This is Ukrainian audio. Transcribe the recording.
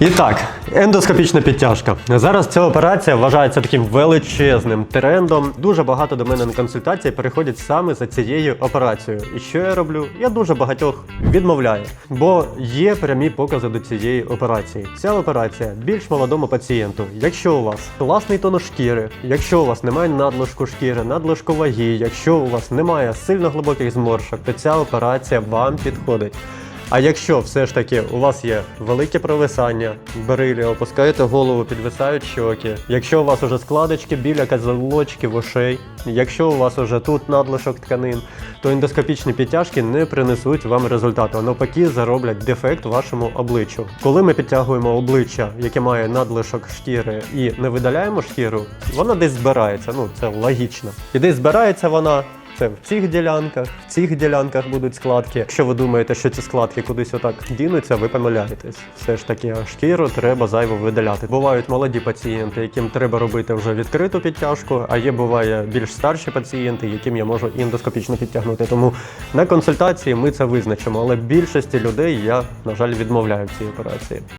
І так, ендоскопічна підтяжка. Зараз ця операція вважається таким величезним трендом. Дуже багато до мене на консультації переходять саме за цією операцією. І що я роблю? Я дуже багатьох відмовляю, бо є прямі покази до цієї операції. Ця операція більш молодому пацієнту. Якщо у вас класний тонус шкіри, якщо у вас немає надлишку шкіри, надлишку ваги, якщо у вас немає сильно глибоких зморшок, то ця операція вам підходить. А якщо все ж таки у вас є велике провисання, брилі, опускаєте голову, підвисають щоки. Якщо у вас уже складочки біля казалочків ушей, якщо у вас уже тут надлишок тканин, то ендоскопічні підтяжки не принесуть вам результату, а навпаки зароблять дефект вашому обличчю. Коли ми підтягуємо обличчя, яке має надлишок шкіри, і не видаляємо шкіру, вона десь збирається. Ну це логічно. І десь збирається вона. Це в цих ділянках, в цих ділянках будуть складки. Якщо ви думаєте, що ці складки кудись отак дінуться, ви помиляєтесь. Все ж таки, шкіру треба зайво видаляти. Бувають молоді пацієнти, яким треба робити вже відкриту підтяжку, а є буває більш старші пацієнти, яким я можу ендоскопічно підтягнути. Тому на консультації ми це визначимо. Але більшості людей я, на жаль, відмовляю в цій операції.